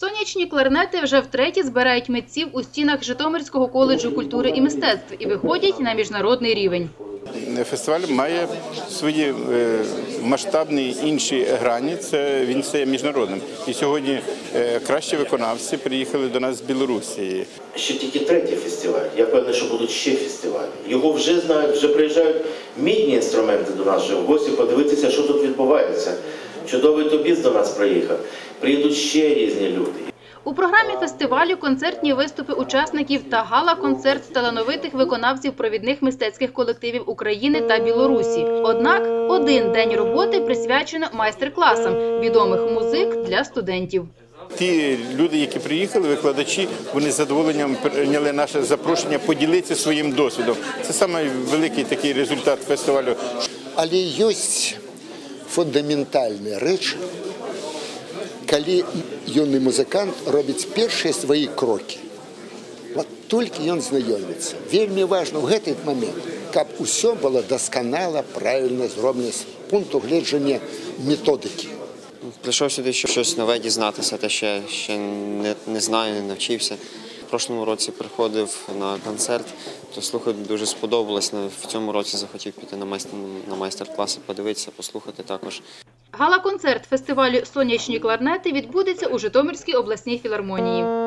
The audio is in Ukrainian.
Сонячні кларнети вже втретє збирають митців у стінах Житомирського коледжу культури і мистецтв і виходять на міжнародний рівень. Фестиваль має свої е, масштабні інші грані. Це він стає міжнародним. І сьогодні е, кращі виконавці приїхали до нас з Білорусі. ще тільки третій фестиваль. Я певний, що будуть ще фестивалі. Його вже знають, вже приїжджають мідні інструменти до нас вже в гості подивитися, що тут відбувається. Чудовий тобіс до нас приїхав. Приїдуть ще різні люди. У програмі фестивалю концертні виступи учасників та гала-концерт талановитих виконавців провідних мистецьких колективів України та Білорусі. Однак один день роботи присвячено майстер-класам відомих музик для студентів. Ті люди, які приїхали, викладачі, вони з задоволенням прийняли наше запрошення поділитися своїм досвідом. Це найвеликий такий результат фестивалю. Але ёсць фундаментальныя рэчы, калі юны музыкант робіць першыя свае крокі. Вот толькі ён знаёміцца. Вельмі важна ў гэты момент, каб усё было дасканала, правільна зроблена з пункту гледжання методыкі. Прийшов сюди, щоб щось нове дізнатися, те, що я ще не, не знаю, не навчився. Прошлому році приходив на концерт, то слухати дуже сподобалось. Ну, В цьому році захотів піти на майстер, на майстер-класи, подивитися, послухати також. Гала-концерт фестивалю Сонячні кларнети відбудеться у Житомирській обласній філармонії.